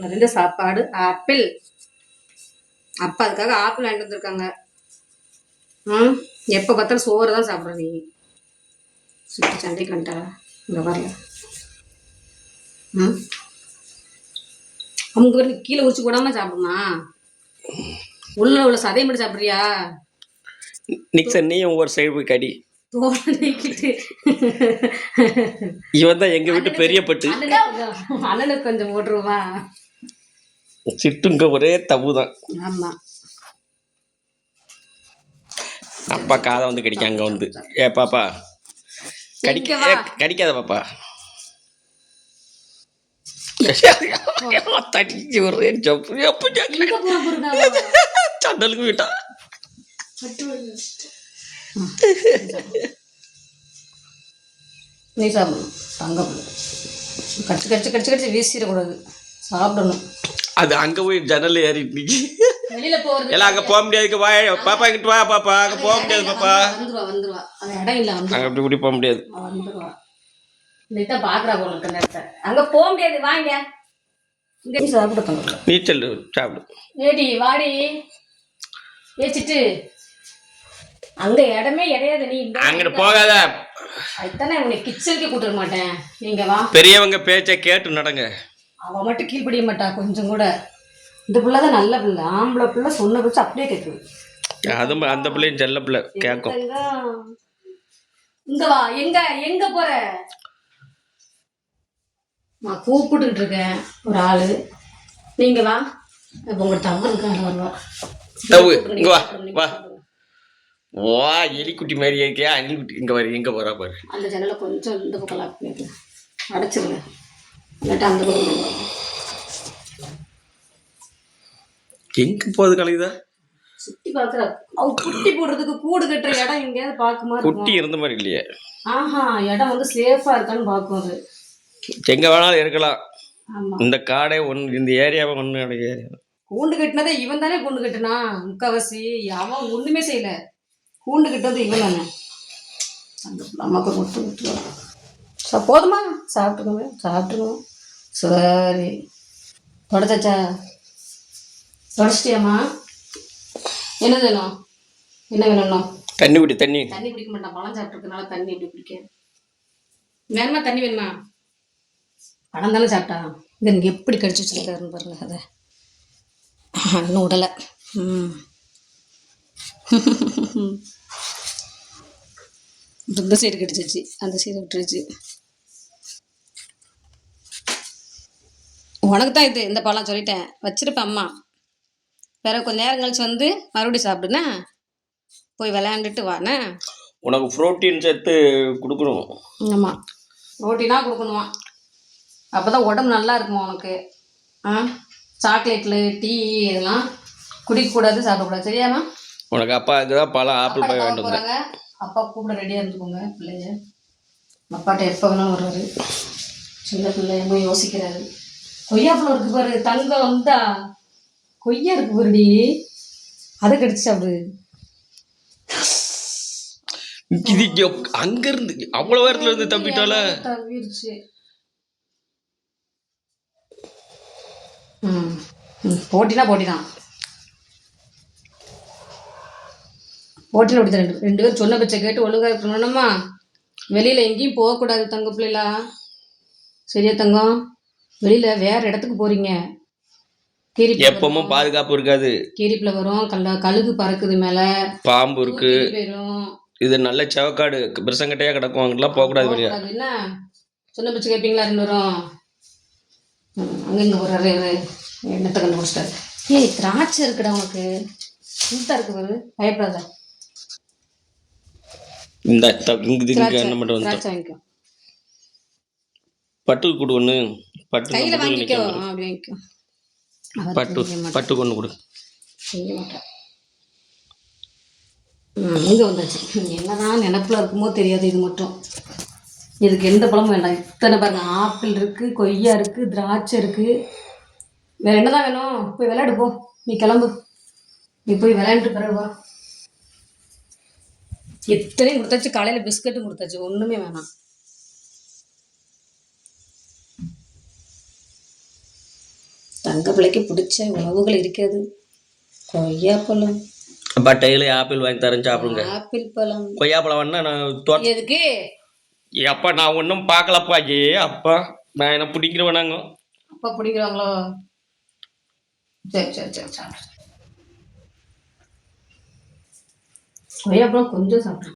நிறைய சாப்பாடு ஆப்பிள். அப்பா அதுக்காக ஆப்பிள் வாங்கிட்டு வந்திருக்காங்க. ம்? எப்போ பார்த்தாலும் சோறு தான் சாப்பிட்ற நீ. சுற்றி சண்டைக்கு வந்துட்டா. இங்கே வரல ம்? அவங்க வந்து கீழே உரிச்சு போடாம சாப்பிடுமா? உள்ள உள்ள சதையை மட்டும் சாப்பிட்றியா? நிக்சன் நீயும் ஒரு சைடு போய் கடி. இவன் தான் எங்க வீட்டு பெரிய பட்டு. அண்ணனுக்கு கொஞ்சம் அண்ணனுக்கு கொஞ்சம் போட்டுருவா சிட்டுங்க ஒரே தப்பு தான் ஆமா. அப்பா காதை வந்து கடிக்க அங்க வந்து. ஏ பாப்பா. கடிக்க கடிக்காத பாப்பா. தடிச்சு ஒரே. சண்டலுக்கு விட்டா நீ சாப்பிடணும் தங்கம் கடிச்சு கடிச்சு கடிச்சு கடிச்சு வீசிடக்கூடாது. சாப்பிடணும். அது அங்க போய் ஜன்னல் ஏறி நிக்கி. வெளியில போறது எல்லாம் அங்க போக முடியாது வா பாப்பா இங்கிட்டு வா பாப்பா. அங்க போக முடியாது பாப்பா. வந்துருவா இடம் இல்ல வந்து அங்க அப்படி இப்படி போக முடியாது. வந்துருவா. இந்த பாக்குறா போல இருக்க நேரத்தை அங்க போக முடியாது வாங்க. இங்க நீ சாப்பிட தங்க நீச்சல் சாப்பிடு. ஏடி வாடி. ஏச்சிட்டு. அங்க இடமே கிடையாது நீ அங்கிட்டு போகாத. அதுதானே உன்னை கிச்சனுக்கு கூட்டிட மாட்டேன். நீங்க வா. பெரியவங்க பேச்சை கேட்டு நடங்க. அவ மட்டும் கீழ்ப்படிய மாட்டா கொஞ்சம் கூட. இந்த பிள்ளை தான் நல்ல பிள்ளை. ஆம்பளை பிள்ளை சொன்ன பிடிச்சி அப்படியே கேட்குது அது அந்த பிள்ளையும் செல்ல பிள்ளை. கேட்கும் இங்க வா. எங்க எங்க போற? நான் கூப்பிட்டுட்டு இருக்கேன் ஒரு ஆளு. நீங்க வா. இப்ப உங்க தம்பு இருக்காங்க வருவா இங்க வா. வா. வா எலிக்குட்டி மாதிரி இருக்கியா? அணில்குட்டி இங்க வர எங்க போறா பாரு. அந்த ஜன்னலை கொஞ்சம் இந்த பக்கம் லாக் பண்ணிடுங்க அடைச்சிருங்க. இல்லாட்டா அந்த பக்கம் போங்க. எங்க போகுது கலையுதா சுத்தி பாக்குற அவ குட்டி போடுறதுக்கு கூடு கட்டுற இடம் எங்கேயாவது பாக்குமா குட்டி இருந்த மாதிரி இல்லையே. ஆஹா இடம் வந்து சேஃபா இருக்கான்னு பாக்கும் அது. எங்க வேணாலும் இருக்கலாம். ஆமா. இந்த காடே ஒன்று இந்த ஏரியாவை ஒன்று ஏரியா கூண்டு கட்டினதே இவன் தானே கூண்டு கட்டினா? முக்காவாசி அவன் ஒண்ணுமே செய்யல. கூண்டு கட்டினது இவன் தானே. அந்த அம்மாக்கு மட்டும் விட்டுருவான் போதுமா? சாப்பிட்டுக்கோங்க சாப்பிட்டுக்கோங்க. சரி. தொடச்சாச்சா? தொடச்சிட்டியாம்மா? என்ன வேணும்? என்ன வேணும் தண்ணி குடி தண்ணி. தண்ணி குடிக்க மாட்டான். பழம் சாப்பிட்ருக்கனால தண்ணி எப்படி குடிக்க? வேணுமா தண்ணி வேணுமா? பழம் தானே சாப்பிட்டா? இது எனக்கு எப்படி கடிச்சு வச்சிருக்காருன்னு பாருங்க அதை. இன்னும் விடலை ம். இந்த சைடு கடிச்சிச்சு. அந்த சைடு விட்டுருச்சு. உனக்கு தான் இது இந்த பழம் சொல்லிட்டேன். வச்சிருப்பேன் அம்மா. வேற கொஞ்ச நேரம் கழிச்சு வந்து மறுபடியும் சாப்பிடுண்ணே போய் விளையாண்டுட்டு வாண்ணே உனக்கு புரோட்டீன் சேர்த்து கொடுக்கணும். ஆமாம் ரோட்டினா கொடுக்கணுமா? அப்போ தான் உடம்பு நல்லா இருக்குமா உனக்கு? ஆ? சாக்லேட்டில் டீ இதெல்லாம் குடிக்கக்கூடாது சாப்பிடக்கூடாது. சரியாம்மா உனக்கு அப்பா தான் பழம் ஆப்பிள் பாய் அப்பாட்ட வேண்டு வந்தேன் போகிறாங்க அப்பா கூப்பிட ரெடியாக இருந்துக்கோங்க பிள்ளைய அப்பாட்ட எப்போ வேணாலும் வருவார். சின்ன பிள்ளை யோசிக்கிறாரு. கொய்யாப்பழம் இருக்கு பாரு தங்கம் வந்தா கொய்யா இருக்கு பாருடி. அதை கடிச்சு சாப்பிடு. இது அங்க இருந்து அவ்வளவு நேரத்துல இருந்து தம்பிட்டால? தவிர்ச்சு போட்டினா போட்டி தான் போட்டினா அப்படி ரெண்டு ரெண்டு பேரும் சொன்ன பச்சை கேட்டு ஒழுங்கா இருக்கணும்மா வெளியில எங்கேயும் போகக்கூடாது தங்க பிள்ளைகளா சரியா தங்கம்? வெளியில வேற இடத்துக்கு போறீங்க. கீரி எப்பவும் பாதுகாப்பு இருக்காது. கீரிப்புல வரும் கல்ல கழுகு பறக்குது மேல. பாம்பு இருக்கு. போயிரும். இது நல்ல செவக்காடு பிரசங்கட்டையா கிடக்கும் அங்கெல்லாம் போக கூடாது வெளியே. போகக்கூடாது, என்ன? சொன்ன பிச்சு கேட்பீங்களா ரெண்டு வரும் அங்க இங்க போறாரு இவரு. என்னத்தை கண்டுபிடிச்சிட்டாரு. ஏய் திராட்சை இருக்குடா உனக்கு. சூத்தா இருக்கு பாரு. பயப்படாத. இந்த இங்க திராட்சை என்ன வந்து திராட்சை வாங்கிக்கோ. பட்டு கொடு ஒண்ணு. பட்டு கையில வாங்கிக்கோ. அப்படி வாங்கிக்கோ. கொண்டு கொடு. செய்ய இங்க வந்தாச்சு. என்னதான் நினப்புல இருக்குமோ தெரியாது இது மட்டும். இதுக்கு எந்த பழமும் வேண்டாம். இத்தனை பாருங்க. ஆப்பிள் இருக்கு கொய்யா இருக்கு திராட்சை இருக்கு. வேற என்னதான் வேணும்? போய் விளையாடு போ. நீ கிளம்பு. நீ போய் விளையாண்டுட்டு பிறகு வா. இத்தனையும் கொடுத்தாச்சு. காலையில பிஸ்கட்டும் கொடுத்தாச்சு. ஒண்ணுமே வேணாம். தங்க பிள்ளைக்கு பிடிச்ச உணவுகள் இருக்கிறது. கொய்யாப்பழம் அப்பா டெய்லி ஆப்பிள் வாங்கி தரேன் சாப்பிடுங்க. ஆப்பிள் பழம். கொய்யாப்பழம் வேணா நான் தோட்ட எதுக்கு? அப்பா நான் ஒன்றும் பார்க்கலப்பா ஏ அப்பா நான் என்ன பிடிக்கிறவனாங்க அப்பா பிடிக்கிறாங்களோ? சரி சரி சரி சாப்பிடு. கொய்யாப்பழம் கொஞ்சம் சாப்பிடு.